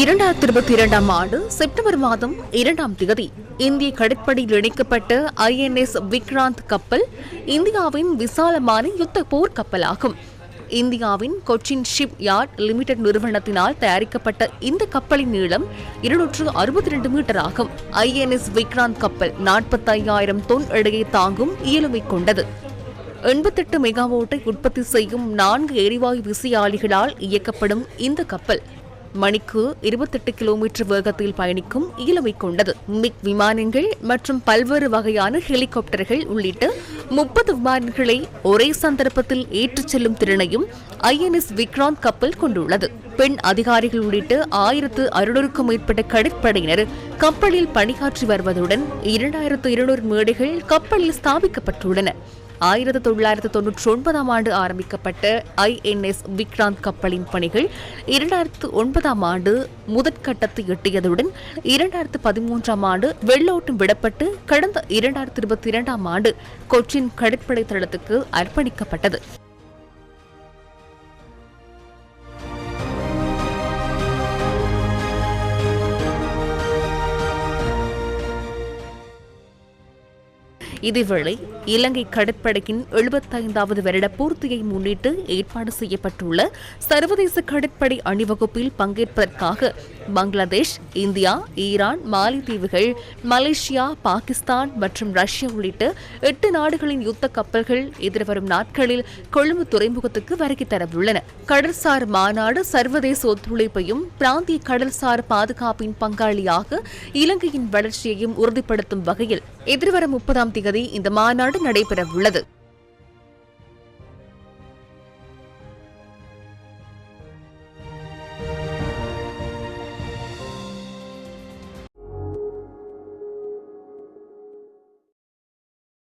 இரண்டாயிரத்தி இருபத்தி இரண்டாம் ஆண்டு செப்டம்பர் மாதம் இரண்டாம் திகதி இந்திய கடற்படையில் இணைக்கப்பட்ட ஐஎன்எஸ் விக்ராந்த் கப்பல் இந்தியாவின் விசாலமான யுத்த போர் கப்பலாகும். இந்தியாவின் கொச்சின் ஷிப் யார்ட் லிமிடெட் நிறுவனத்தினால் தயாரிக்கப்பட்ட இந்த கப்பலின் நீளம் இருநூற்று அறுபத்தி ரெண்டு மீட்டர் ஆகும். ஐஎன்எஸ் விக்ராந்த் கப்பல் நாற்பத்தையாயிரம் தொன் எடையை தாங்கும் இயலுமை கொண்டது. எண்பத்தெட்டு மெகாவோட்டை உற்பத்தி செய்யும் நான்கு எரிவாயு விசையாளிகளால் இயக்கப்படும் இந்த கப்பல் மணிக்கு இருபத்தெட்டு கிலோமீட்டர் வேகத்தில் பயணிக்கும் இயலுமை கொண்டது. மிக் விமானங்கள் மற்றும் பல்வேறு வகையான ஹெலிகாப்டர்கள் உள்ளிட்ட முப்பது விமானங்களை ஒரே சந்தர்ப்பத்தில் ஏற்றுச் செல்லும் திறனையும் ஐஎன்எஸ் விக்ராந்த் கப்பல் கொண்டுள்ளது. பெண் அதிகாரிகள் உள்ளிட்ட ஆயிரத்து அறுநூறுக்கும் மேற்பட்ட கடற்படையினர் கப்பலில் பணியாற்றி வருவதுடன் இரண்டாயிரத்து இருநூறு மேடைகள் கப்பலில் ஸ்தாபிக்கப்பட்டுள்ளன. ஆயிரத்தி தொள்ளாயிரத்து தொன்னூற்றி ஒன்பதாம் ஆண்டு ஆரம்பிக்கப்பட்ட ஐஎன்எஸ் விக்ராந்த் கப்பலின் பணிகள் இரண்டாயிரத்து ஒன்பதாம் ஆண்டு முதற்கட்டத்தை எட்டியதுடன் இரண்டாயிரத்து பதிமூன்றாம் ஆண்டு வெள்ளோட்டம் விடப்பட்டு கடந்த இரண்டாயிரத்து இருபத்தி இரண்டாம் ஆண்டு கொச்சின் கடற்படை தளத்துக்கு அர்ப்பணிக்கப்பட்டது. இதேவேளை இலங்கை கடற்படையின் எழுபத்தைந்தாவது வருட பூர்த்தியை முன்னிட்டு ஏற்பாடு செய்யப்பட்டுள்ள சர்வதேச கடற்படை அணிவகுப்பில் பங்கேற்பதற்காக பங்களாதேஷ் இந்தியா ஈரான் மாலித்தீவுகள் மலேசியா பாகிஸ்தான் மற்றும் ரஷ்யா உள்ளிட்ட எட்டு நாடுகளின் யுத்த கப்பல்கள் எதிர்வரும் நாட்களில் கொழும்பு துறைமுகத்துக்கு வருகை தரவுள்ளன. கடல்சார் மாநாடு சர்வதேச ஒத்துழைப்பையும் பிராந்திய கடல்சார் பாதுகாப்பின் பங்காளியாக இலங்கையின் வளர்ச்சியையும் உறுதிப்படுத்தும் வகையில் எதிர்வரும் முப்பதாம் தேதி இந்த மாநாடு நடைபெறவுள்ளது.